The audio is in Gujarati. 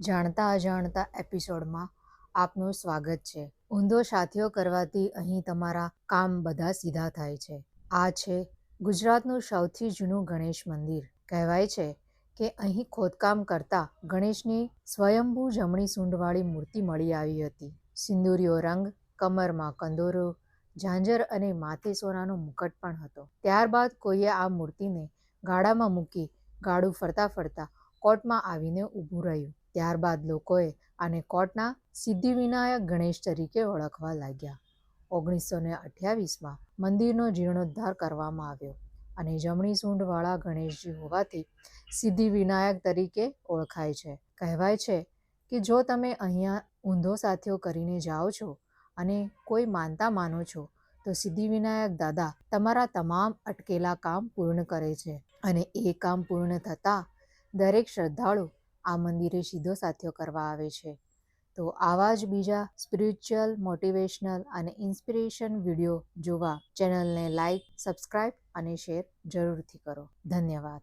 જાણતા અજાણતા એપિસોડમાં આપનું સ્વાગત છે. ઊંધો સાથીઓ કરવાથી અહીં તમારા કામ બધા સીધા થાય છે. આ છે ગુજરાતનું સૌથી જૂનું ગણેશ મંદિર. કહેવાય છે કે અહીં ખોદકામ કરતા ગણેશની સ્વયંભૂ જમણી સૂંઢવાળી મૂર્તિ મળી આવી હતી. સિંદુરિયો રંગ, કમરમાં કંદોરો, ઝાંઝર અને માથે સોનાનો મુકટ પણ હતો. ત્યારબાદ કોઈએ આ મૂર્તિને ગાડામાં મૂકી ગાડું ફરતા ફરતા કોર્ટમાં આવીને ઊભું રહ્યું. ત્યારબાદ લોકોએ આને કોર્ટના સિદ્ધિવિનાયક ગણેશ તરીકે ઓળખવા લાગ્યા. ઓગણીસો ને અઠ્યાવીસમાં મંદિરનો જીર્ણોદ્ધાર કરવામાં આવ્યો અને જમણી સૂંઢવાળા ગણેશજી હોવાથી સિદ્ધિવિનાયક તરીકે ઓળખાય છે. કહેવાય છે કે જો તમે અહીંયા ઊંધો સાથીઓ કરીને જાઓ છો અને કોઈ માનતા માનો છો, તો સિદ્ધિવિનાયક દાદા તમારા તમામ અટકેલા કામ પૂર્ણ કરે છે અને એ કામ પૂર્ણ થતાં દરેક શ્રદ્ધાળુ આ મંદિરે સીધો સાથ્યો કરવા આવે છે. તો આવા જ બીજા સ્પિરિચ્યુઅલ મોટિવેશનલ અને ઇન્સ્પિરેશન વીડિયો જોવા ચેનલને લાઈક સબસ્ક્રાઈબ અને શેર જરૂરથી કરો. ધન્યવાદ.